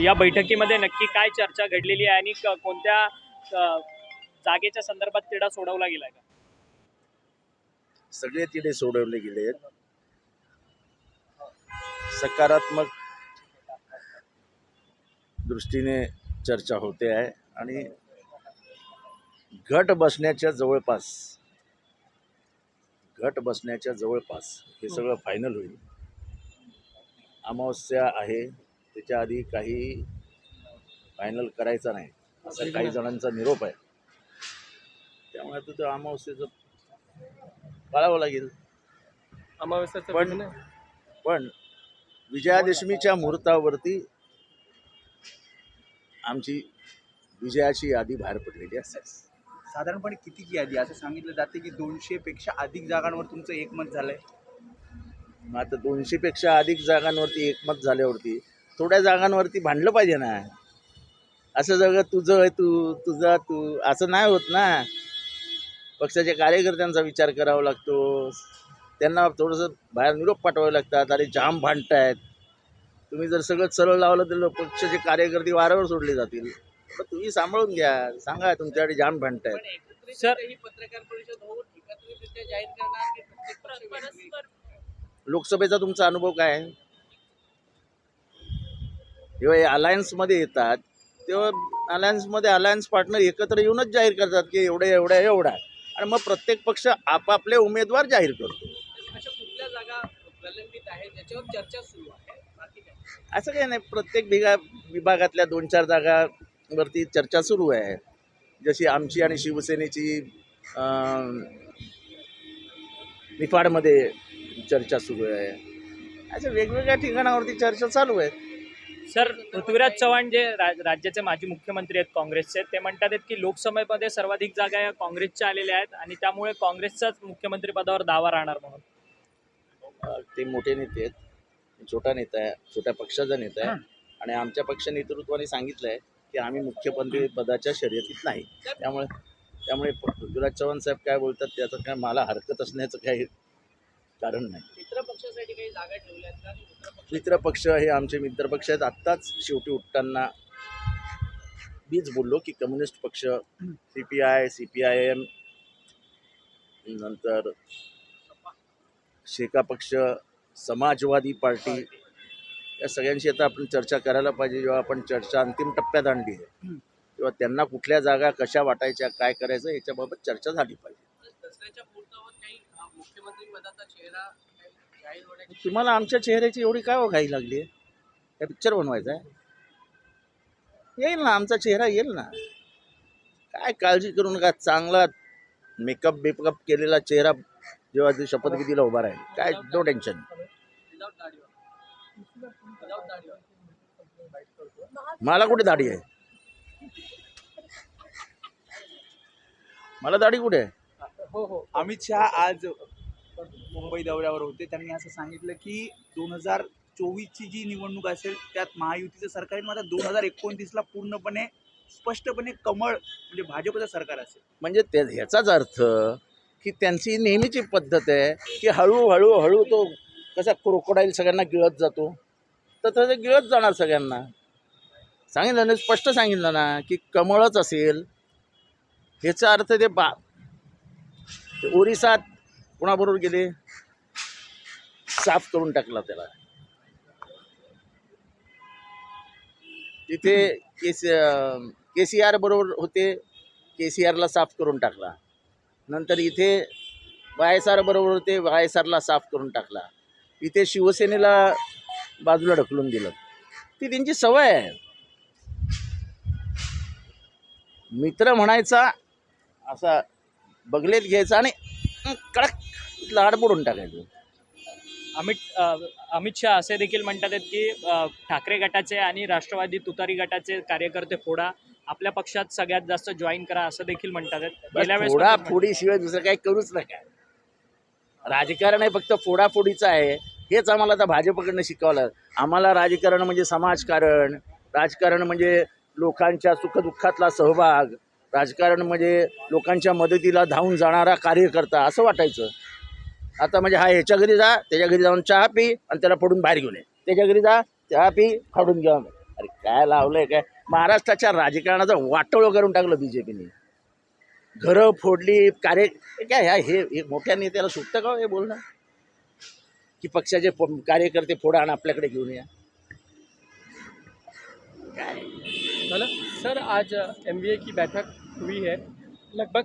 या बैठकीमध्ये नक्की काय चर्चा घडलेली आहे आणि कोणत्या जागेच्या संदर्भात तिढा सोडवला गेलाय का? सगळे तिढे सोडवले गेले सकारात्मक दृष्टीने चर्चा होते आहे आणि गट बसण्याच्या जवळपास गट बसण्याच्या जवळपास हे सगळं फायनल होईल. अमावस्या आहे. त्याच्या आधी काही फायनल करायचा नाही. असा काही जणांचा निरोप आहे. त्यामुळे आता ते अमावस्येचं पाळावं लागेल. अमावस्याचं पण पण विजयादशमीच्या मुहूर्तावरती आमची विजयाची यादी बाहेर पडलेली असते. साधारणपणे कितीची यादी? असं सांगितलं जाते की दोनशे पेक्षा अधिक जागांवर तुमचं एकमत झालंय. मग आता दोनशेपेक्षा अधिक जागांवरती एकमत झाल्यावरती थोड्या जागांवरती भांडलं पाहिजे ना. असं सगळं तुझं आहे तू तुझा तू असं नाही होत ना. पक्षाच्या कार्यकर्त्यांचा विचार करावा लागतो. त्यांना थोडंसं बाहेर निरोप पाठवावे लागतात. अरे जाम भांडतायत. तुम्ही जर सगळं सरळ लावलं तर पक्षाचे कार्यकर्ते वाऱ्यावर सोडले जातील. तर तुम्ही सांभाळून घ्या. सांगा तुमच्याकडे जाम भांडतायत. सर पत्रकार परिषद होऊन जाहीर करणार? लोकसभेचा तुमचा अनुभव काय? आहे? जेव्हा हे अलायन्समध्ये येतात तेव्हा अलायन्समध्ये अलायन्स पार्टनर एकत्र येऊनच जाहीर करतात की एवढे एवढा एवढा आणि मग प्रत्येक पक्ष आपापले उमेदवार जाहीर करतो. असं काही नाही. प्रत्येक विगा विभागातल्या दोन चार जागावरती चर्चा सुरू आहे. जशी आमची आणि शिवसेनेची निफाडमध्ये चर्चा सुरू आहे. अशा वेगवेगळ्या ठिकाणावरती चर्चा चालू आहे. सर पृथ्वीराज चव्हाण जे रा- राज्याचे माजी मुख्यमंत्री आहेत काँग्रेसचे ते म्हणतात आहेत की लोकसभेमध्ये सर्वाधिक जागा या काँग्रेसच्या आलेल्या आहेत आणि त्यामुळे काँग्रेसचाच मुख्यमंत्री पदावर दावा राहणार म्हणून. ते मोठे नेते आहेत. छोटा नेता आहे छोट्या पक्षाचा नेता आहे. आणि आमच्या पक्ष नेतृत्वाने सांगितलं आहे की आम्ही मुख्यमंत्री पदाच्या शर्यतीत नाही. त्यामुळे त्यामुळे पृथ्वीराज चव्हाण साहेब काय बोलतात त्याचं काय मला हरकत असण्याचं काही कारण नाही. मित्र पक्षासाठी काही जागा ठेवल्या आहेत का? आणि मित्र पक्ष मित्र पक्ष हे आमचे मित्र पक्ष आहेत. आत्ताच शेवटी उठताना मीच बोललो की कम्युनिस्ट पक्ष C P I C P I M नंतर शेका पक्ष समाजवादी पार्टी या सगळ्यांशी आता आपण चर्चा करायला पाहिजे. जेव्हा आपण चर्चा अंतिम टप्प्यात आणली आहे तेव्हा त्यांना कुठल्या जागा कशा वाटायच्या काय करायचं याच्याबाबत चर्चा झाली पाहिजे. दसऱ्याच्या मुहूर्तावर काही अ, मुख्यमंत्री पदाचा चेहरा काही जाहीर होण्याची तुम्हाला आमच्या चेहऱ्याची एवढी काय हो घाई लागली आहे? काय पिक्चर बनवायचा आहे. येईल ना आमचा चेहरा येईल ना. काय काळजी करू नका चांगला मेकअप बेकअप केलेला चेहरा जेव्हा ते शपथविधीला उभा राहील. काय नो टेन्शन मला कुठे दाढी आहे? मला दाढी कुठे आहे? हो हो अमित शहा आज मुंबई दौऱ्यावर होते. त्यांनी असं सांगितलं की दोन हजार चोवीसची जी निवडणूक असेल त्यात महायुतीचं सरकार येईल. मात्र दोन हजार एकोणतीसला पूर्णपणे स्पष्टपणे कमळ म्हणजे भाजपचं सरकार असेल. म्हणजे त्या ह्याचाच अर्थ की त्यांची नेहमीची पद्धत आहे की हळूहळू हळू तो कसा क्रोकोडाईल सगळ्यांना गिळत जातो. तर तसं गिळत जाणार सगळ्यांना. सांगितलं ना स्पष्ट सांगितलं ना की कमळच असेल. ह्याचा अर्थ ते बा ओरिसात कोणाबरोबर गेले? साफ करून टाकला त्याला. तिथे केस के सी आर बरोबर होते. के सी आरला साफ करून टाकला. नंतर इथे वाय एस आर बरोबर होते. वाय एस आरला साफ करून टाकला. इथे शिवसेनेला बाजूला ढकलून दिलं. ती त्यांची सवय आहे. मित्र म्हणायचा असा बगलेत घ्यायचा आणि कडक लाड मोडून टाकायचं. अमित अ, अमित शहा असे देखील म्हणतात आहेत की अ, ठाकरे गटाचे आणि राष्ट्रवादी तुतारी गटाचे कार्यकर्ते फोडा आपल्या पक्षात सगळ्यात जास्त जॉईन करा असं देखील म्हणतात आहेत. गेल्या वेळेस पण दुसरं काही करूच नका. राजकारण हे फक्त फोडाफोडीचं आहे. हेच आम्हाला आता भाजपकडनं शिकवलं. आम्हाला राजकारण म्हणजे समाजकारण राजकारण म्हणजे लोकांच्या सुखदुःखातला सहभाग राजकारण म्हणजे लोकांच्या मदतीला धावून जाणारा कार्यकर्ता असं वाटायचं. आता म्हणजे हा ह्याच्या घरी जा त्याच्या घरी जाऊन चहा पी आणि त्याला पडून बाहेर घेऊन ये. त्याच्या घरी जा चहा पी फाडून घ्या. अरे काय लावलंय काय? महाराष्ट्राच्या राजकारणाचा वाटोळं करून टाकलं बीजेपीने. घरं फोडली कार्य काय ह्या हे हे मोठ्या नेत्याला सुटतं का हो हे बोलणं? की पक्षाचे कार्यकर्ते फोडा आणि आपल्याकडे घेऊन या. काय सर आज एम बी की बैठक हुई है। लगभग